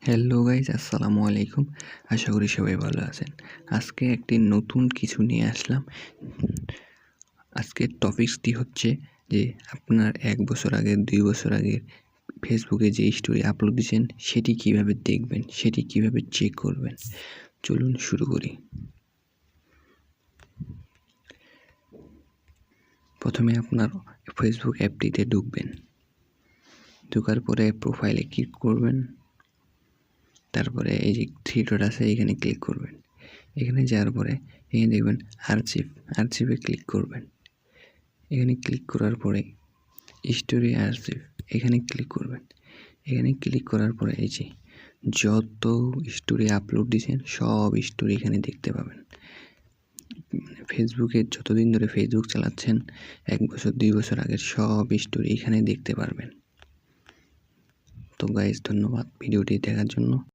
Hello guys আসসালামু আলাইকুম আশা করি সবাই ভালো আছেন। আজকে একটি নতুন কিছু নিয়ে আসলাম। আজকের টপিকসটি হচ্ছে যে, আপনার এক বছর আগের দুই বছর আগের ফেসবুকে যে স্টোরি আপলোড দিয়েছেন, সেটি কীভাবে দেখবেন, সেটি কীভাবে চেক করবেন? চলুন শুরু করি। প্রথমে আপনার ফেসবুক অ্যাপটিতে ঢুকবেন। ঢোকার পরে প্রোফাইলে ক্লিক করবেন। তারপরে এই যে থ্রি ডট আছে, এখানে ক্লিক করবেন। এখানে যাওয়ার পরে এখানে দেখবেন আর্চিভ আর্চিভে ক্লিক করবেন। এখানে ক্লিক করার পরে স্টোরি আর্চিভ এখানে ক্লিক করবেন। এখানে ক্লিক করার পরে এই যে যত স্টোরি আপলোড দিয়েছেন, সব স্টোরি এখানে দেখতে পাবেন। ফেসবুকে যতদিন ধরে ফেসবুক চালাচ্ছেন, এক বছর, দুই বছর আগের সব স্টোরি এখানে দেখতে পারবেন। তো গাইজ ধন্যবাদ ভিডিওটি দেখার জন্য।